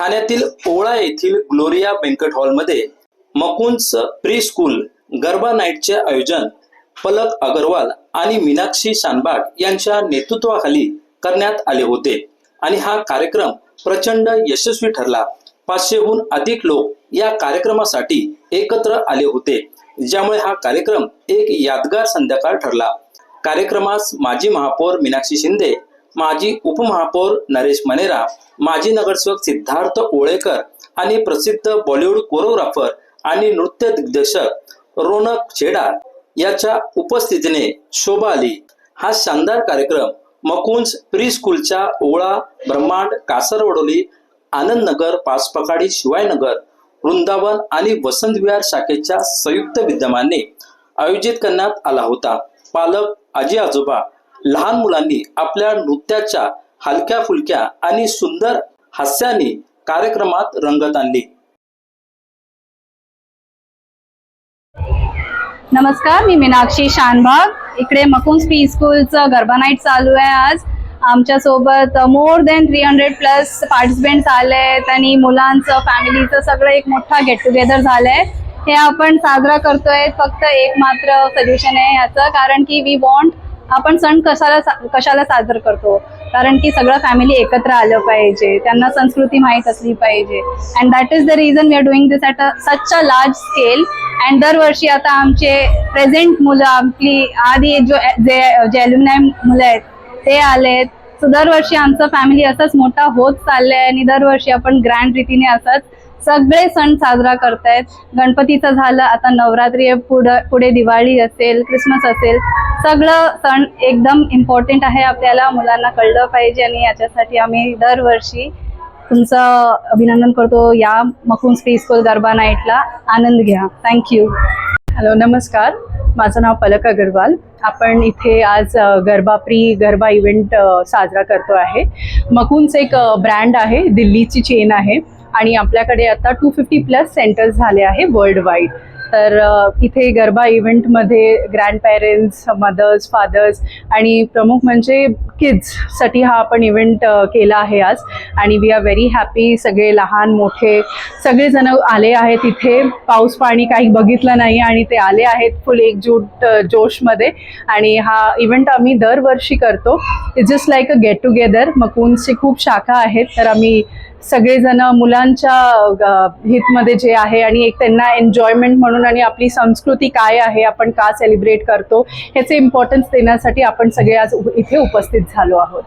ठाण्यातील ओळा येथील Gloria banquet हॉलमध्ये मकुंज प्री स्कूल गरबा नाईटचे आयोजन पलक अगरवाल आणि मीनाक्षी शानबाग यांच्या नेतृत्वाखाली करण्यात आले होते. आणि हा कार्यक्रम प्रचंड यशस्वी ठरला. पाचशेहून अधिक लोक या कार्यक्रमासाठी एकत्र आले होते. ज्यामुळे हा कार्यक्रम एक यादगार संध्याकाळ ठरला. कार्यक्रमास माजी महापौर मीनाक्षी शिंदे माजी उपमहापौर नरेश मनेरा माजी नगरसेवक सिद्धार्थ ओळेकर आणि प्रसिद्ध बॉलिवूड कोरिओग्राफर आणि नृत्य दिग्दर्शक रोनक छेडा याच्या उपस्थितीने शोभा आली. हा शानदार कार्यक्रम मकुंज प्री स्कूलच्या ओळा ब्रह्मांड कासरवडोली आनंदनगर पाचपकाडी शिवायनगर वृंदावन आणि वसंत विहार शाखेच्या संयुक्त विद्यमाने आयोजित करण्यात आला होता. पालक आजी आजोबा लहान मुलांनी आपल्या नृत्याच्या हलक्या फुलक्या आणि सुंदर हास्याने कार्यक्रमात रंगत आणली. नमस्कार मी मीनाक्षी शानभाग. इकडे मकुंज पी स्कूलचं गरबा नाईट चालू आहे आज. आमच्यासोबत more than three hundred plus participants आले आहेत आणि मुलांचं फॅमिलीचं सगळं एक मोठा गेट टुगेदर झालंय. हे आपण साजरा करतोय फक्त एक मात्र सजेशन आहे याचं कारण की वी वॉन्ट आपण सण कशाला कशाला साजरा करतो? कारण की सगळं फॅमिली एकत्र आलं पाहिजे. त्यांना संस्कृती माहीत असली पाहिजे. And that is the reason we are doing this at a such a large scale and दरवर्षी आता आमचे प्रेझेंट मुलं आपली आधी जो जे जे मुलं आहेत ते आलेत. सो दरवर्षी आमचं फॅमिली असंच मोठा होत चाललंय आणि दरवर्षी आपण ग्रँड रीतीने असंच सगळे सण साजरा करतायत. गणपतीचं झालं आता नवरात्री पुढे पुढं पुढे दिवाळी असेल क्रिसमस असेल सगळं सण एकदम इम्पॉर्टंट आहे आपल्याला मुलांना कळलं पाहिजे आणि याच्यासाठी आम्ही दरवर्षी तुमचं अभिनंदन करतो या मखून स्पेसकोल गरबा नाईटला आनंद घ्या. थँक्यू हॅलो नमस्कार. माझं नाव पलक अगरवाल. आपण इथे आज गरबा प्री गरबा इव्हेंट साजरा करतो आहे. मकुन्स एक ब्रँड आहे दिल्लीची चेन आहे. आणि आपल्याकडे आता टू फिफ्टी प्लस सेंटर्स झाले आहे वर्ल्ड वाईड तर इथे गरबा इव्हेंटमध्ये ग्रँड पेरेंट्स मदर्स फादर्स आणि प्रमुख म्हणजे किड्ससाठी हा आपण इव्हेंट केला आहे आज. आणि वी आर व्हेरी हॅपी सगळे लहान मोठे सगळेजण आले आहेत इथे. पाऊस पाणी काही बघितलं नाही आणि ते आले आहेत फुल एकजूट जोशमध्ये. आणि हा इव्हेंट आम्ही दरवर्षी करतो. It's just like a get together मकूनचे खूप शाखा आहेत. तर आम्ही सगळेजण मुलांच्या हितमध्ये जे आहे आणि एक त्यांना एन्जॉयमेंट म्हणून आणि आपली संस्कृती काय आहे आपण का सेलिब्रेट करतो ह्याचे इम्पॉर्टन्स देण्यासाठी आपण सगळे आज इथे उपस्थित झालो आहोत.